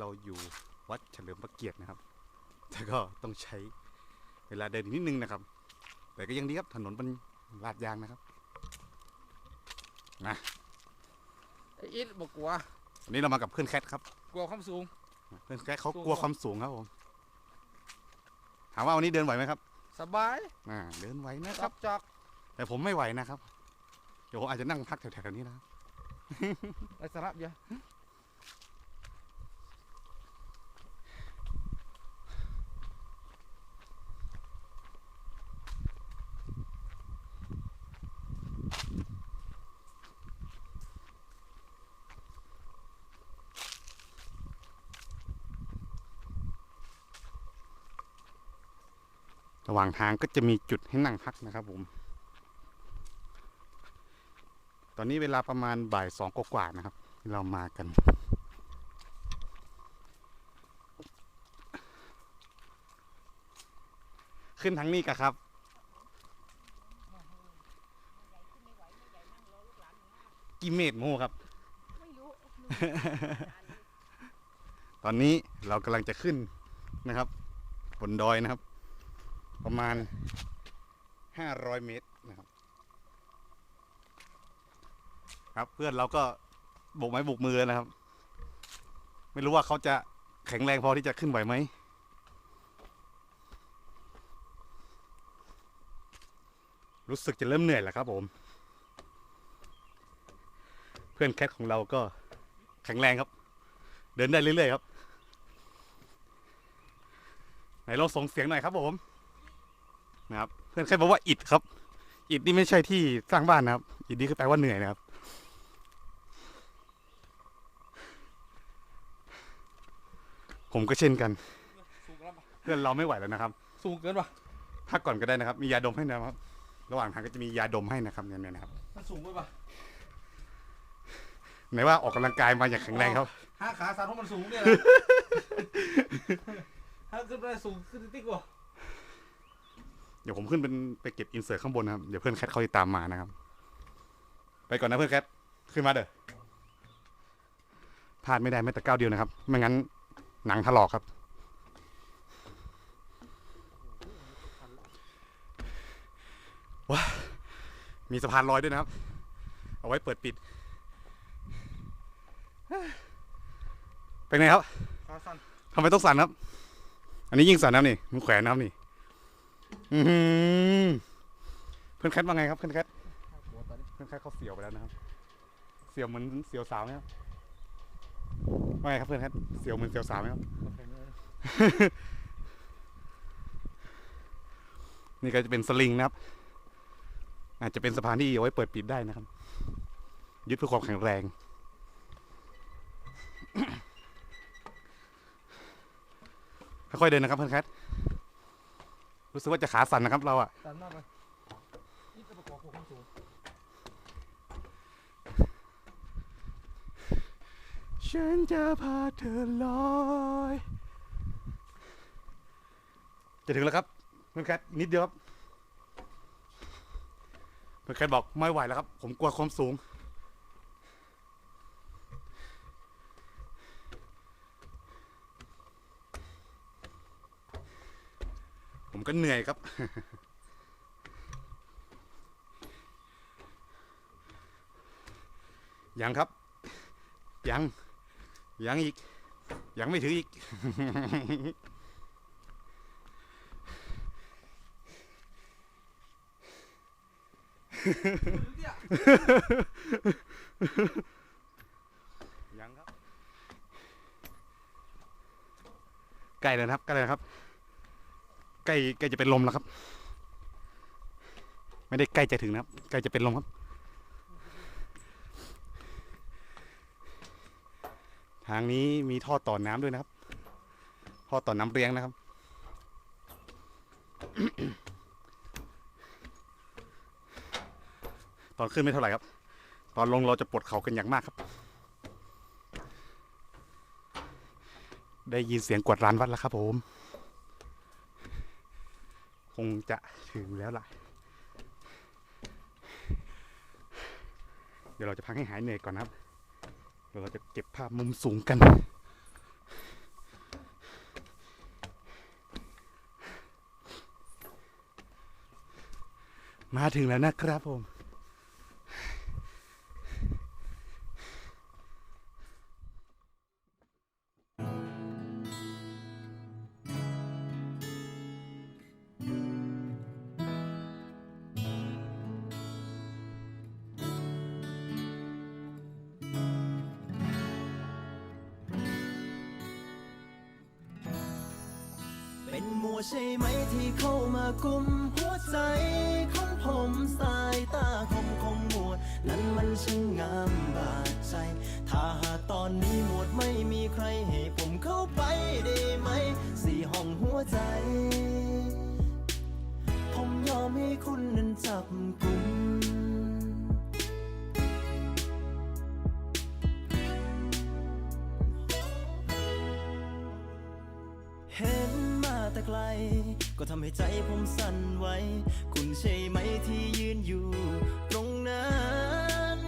เราอยู่วัดเฉลิมพระเกียรตินะครับ แต่ก็ต้องใช้เวลาเดินอีกนิดนึงนะครับ แต่ก็ยังดีครับถนนเป็นลาดยางนะครับไอ้อิดบอกกลัววันนี้เรามากับเพื่อนแคทครับ กลัวความสูง เพื่อนแคทเขากลัวความสูงครับผมถามว่าวันนี้เดินไหวไหมครับ สบายอ่าเดินไหวนะคจัรับบจอกแต่ผมไม่ไหวนะครับ เดี๋ยวผมอาจจะนั่งพักแถวๆนี้นะครับไรสาระเดียว ระหว่างทางก็จะมีจุดให้นั่งพักนะครับผม ตอนนี้เวลาประมาณบ่ายสองกว่าๆนะครับ เรามากัน ขึ้นทางนี้กันครับกี่เมตรโมครับ ตอนนี้เรากำลังจะขึ้นนะครับ บนดอยนะครับ ประมาณ 500 เมตรนะครับ ครับเพื่อนเราก็บกไม้โบกมือนะครับ ไม่รู้ว่าเขาจะแข็งแรงพอที่จะขึ้นไหวไหมรู้สึกจะเริ่มเหนื่อยแล้วครับผม เพื่อนแคทของเราก็แข็งแรงครับ เดินได้เรื่อยๆครับ ไหนลองส่งเสียงหน่อยครับผม นะครับ เพื่อนแค่บอกว่าอิดครับ อิดนี่ไม่ใช่ที่สร้างบ้านนะครับ อิดนี่คือแปลว่าเหนื่อยนะครับ ผมก็เช่นกันสูงแล้วปะเพื่อนเราไม่ไหวแล้วนะครับ สูงเกินปะพักก่อนก็ได้นะครับ มียาดมให้นะครับ ระหว่างทางก็จะมียาดมให้นะครับเนี่ยเนี่ยนะครับ มันสูงไปปะไหนว่าออกกำลังกายมาอย่างแข็งแรงครับห้าขาสั่นเพราะมันสูงเนี่ยนะถ้าขึ้นไปสูงขึ้นติ๊กว่ะ เดี๋ยวผมขึ้นเป็นไปเก็บอินเสิร์ตข้างบนนะครับ เดี๋ยวเพื่อนแคทเขาจะตามมานะครับ ไปก่อนนะเพื่อนแคท ขึ้นมาเด้อพลาดไม่ได้แม้แต่ก้าวเดียวนะครับ ไม่งั้นหนังถลอกครับ ว้า มีสะพานลอยด้วยนะครับ เอาไว้เปิดปิด เป็นไงครับ ขาสั่นทำไมต้องสั่นครับ อันนี้ยิ่งสั่นนะครับนี่มันแขวนนะครับนี่ อือหือเพื่อนแคทว่าไงครับเพื่อนแคทเพื่อนแคทเขาเสียวไปแล้วนะครับ เสียวเหมือนเสียวสาวไหมครับว่าไงครับเพื่อนแคทเสียวเหมือนเสียวสาวไหมครับ นี่ก็จะเป็นสลิงนะครับ อาจจะเป็นสะพานที่เอาไว้เปิดปิดได้นะครับ ยึดเพื่อความแข็งแรงค่อยๆเดินนะครับเพื่อนแคท รู้สึกว่าจะขาสั่นนะครับเราอะสั่นมากเลยนี่จะประกอบความสูงฉันจะพาเธอลอยจะถึงแล้วครับเพื่อนแคทอีกนิดเดียวครับเพื่อนแคทบอกไม่ไหวแล้วครับ ผมกลัวความสูง ผมก็เหนื่อยครับ ยังครับ ยัง ยังอีก ยังไม่ถึงอีกเนี่ยยังครับใกล้แล้วนะครับ ใกล้แล้วครับ ใกล้ใกล้จะเป็นลมแล้วครับ ไม่ได้ใกล้จะถึงนะครับ ใกล้จะเป็นลมครับ ทางนี้มีท่อต่อน้ำด้วยนะครับ ท่อต่อน้ำเลี้ยงนะครับ ตอนขึ้นไม่เท่าไหร่ครับ ตอนลงเราจะปวดเข่ากันอย่างมากครับ ได้ยินเสียงกวาดลานวัดแล้วครับผม คงจะถึงแล้วล่ะ เดี๋ยวเราจะพักให้หายเหนื่อยก่อนนะครับเดี๋ยวเราจะเก็บภาพมุมสูงกัน มาถึงแล้วนะครับผม ใช่ไหมที่เข้ามากุมหัวใจของผมสายตาคมของหมวด นั้นมันช่างงามบาดใจ ถ้าหากตอนนี้หมวดไม่มีใครให้ผมเข้าไปได้ไหม สี่ห้องหัวใจ ผมยอมให้คุณนั้นจับกุมเห็น แต่ไกล ก็ทำให้ใจผมสั่นไหวคุณใช่ไหมที่ยืนอยู่ ตรงนั้น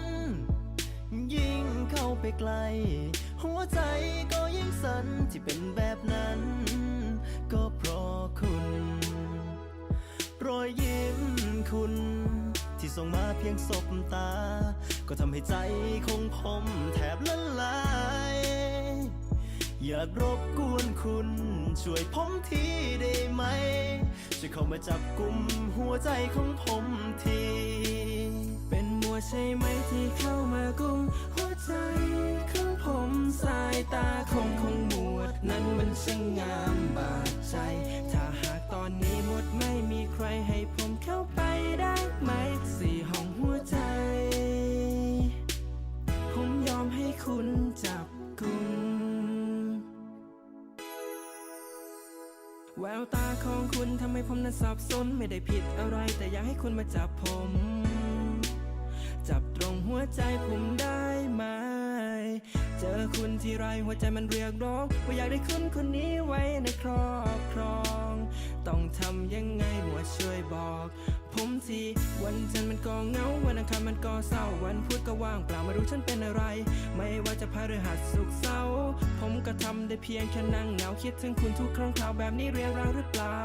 ยิ่งเข้าไปไกล หัวใจก็ยิ่งสั่นที่เป็นแบบนั้น ก็เพราะคุณ รอยยิ้มคุณ ที่ส่งมาเพียงสบตา ก็ทำให้ใจของผมแทบละลาย อยากรบกวนคุณ ช่วยผมทีได้ไหม ช่วยเข้ามาจับกลุ่มหัวใจของผมที เป็นมัวใช่ไหมที่เข้ามากุมหัวใจของผมสายตาคงคงหมวด นั้นมันช่างงามบาดใจ ถ้าหากตอนนี้หมดไม่มีใครให้ผมเข้าไปได้ไหมสี่ห้อง ตาของคุณทำให้ผมนั้นสับสนไม่ได้ผิดอะไร แต่อยากให้คุณมาจับผม จับตรงหัวใจผมได้ไหม เจอคุณทีไรหัวใจมันเรียกร้องว่าอยากได้คุณคนนี้ไว้ในครอบครอง ต้องทำยังไงหมวดช่วยบอก ผมทีวันจันทร์มันก็เหงา วันอังคารมันก็เศร้า วันพุธก็ว่างเปล่าไม่รู้ฉันเป็นอะไร ไม่ว่าจะพฤหัสสุกร์เสาผมก็ทำได้เพียงแค่นั่งเหงาคิดถึงคุณทุกครั้งคราวแบบนี้เรียงราหรือเปล่า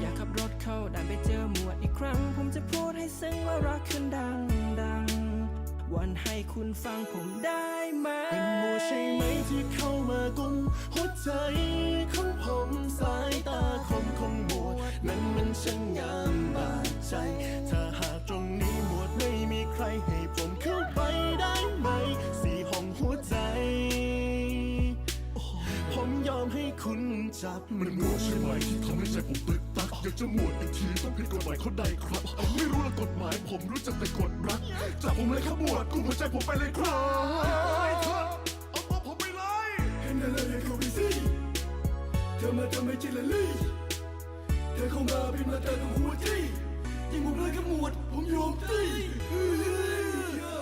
อยากขับรถเข้าด่านไปเจอหมวดอีกครั้ง ผมจะพูดให้ซึ้งว่ารักขึ้นดังดังวันให้คุณฟังผมได้ไหมเป็นมัวใช่ไหมที่เข้ามากุมหัวใจของผมสายตาคมของมวดนั้นมันช่างงาม มันมัวใช่ไหมที่ทำให้ใจผมตึกตักอยากจะหมวดอีกทีต้องผิดกฎหมายเขาใดครับ ไม่รู้ละกฎหมายผมรู้จักแต่กฎรักจับผมเลยครับหมวดกุมหัวใจผมไปเลยครับเอาตัวผมไปเลยเห็นอะไรให้เขาไปสิเธอมาทำให้จิละลี่เธอเข้ามาเป็นมาตาของหัวใจยิ่งผมเลยกับหมวดผมยอมตี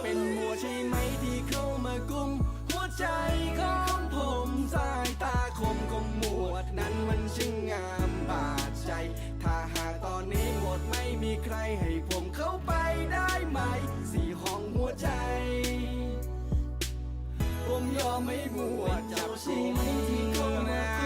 เป็นมัวใช่ไหมที่เข้ามากุมหัวใจ မေမူဝါကြောင့်ရှိနေဒီကောနာ